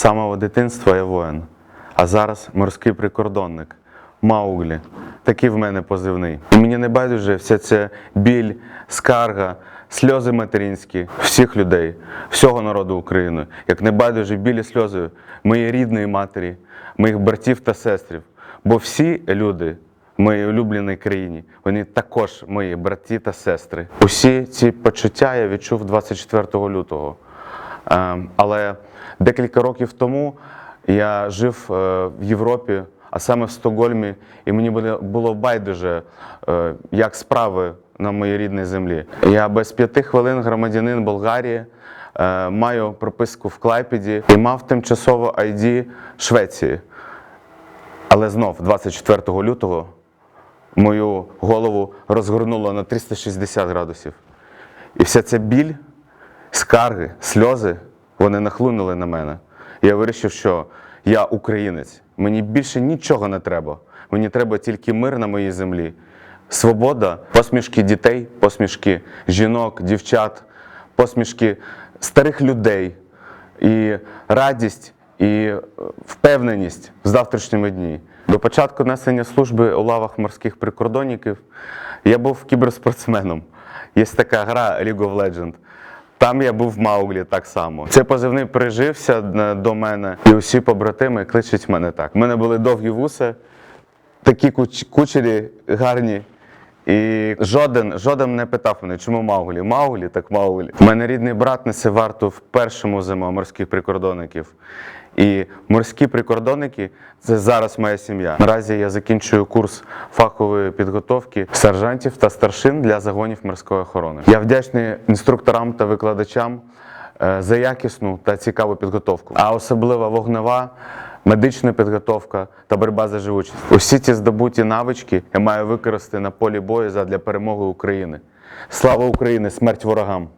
самого дитинства я воїн, а зараз морський прикордонник. Мауглі. Такий в мене позивний. І мені не байдуже вся ця біль, скарга, сльози материнські всіх людей, всього народу України. Як не байдуже біль і сльози моєї рідної матері, моїх братів та сестрів. Бо всі люди в моїй улюбленій країні, вони також мої браті та сестри. Усі ці почуття я відчув 24 лютого. Е, Але декілька років тому я жив е, в Європі, а саме в Стокгольмі, і мені було- байдуже, е, як справи на моїй рідній землі. Я без п'яти хвилин громадянин Болгарії, е, маю прописку в Клайпеді і мав тимчасово ID Швеції. Але знов, 24 лютого, мою голову розгорнуло на 360 градусів. І вся ця біль, скарги, сльози, вони нахлинули на мене. Я вирішив, що я українець. Мені більше нічого не треба. Мені треба тільки мир на моїй землі. Свобода, посмішки дітей, посмішки жінок, дівчат, посмішки старих людей, і радість, і е, впевненість в завтрашньому дні. До початку несення служби у лавах морських прикордонників я був кіберспортсменом. Є така гра League of Legends. Там я був в Мауглі так само. Цей позивний прижився е, до мене, і усі побратими кличуть мене так. У мене були довгі вуси, такі куч- кучері гарні. І жоден, жоден не питав мене, чому Мауглі? Мауглі, так Мауглі. У мене рідний брат несе варту в першому ЗМО морських прикордонників. І морські прикордонники це зараз моя сім'я. Наразі я закінчую курс фахової підготовки сержантів та старшин для загонів морської охорони. Я вдячний інструкторам та викладачам за якісну та цікаву підготовку, а особливо вогнева, медична підготовка та боротьба за живучість. Усі ці здобуті навички я маю використати на полі бою задля перемоги України. Слава Україні! Смерть ворогам!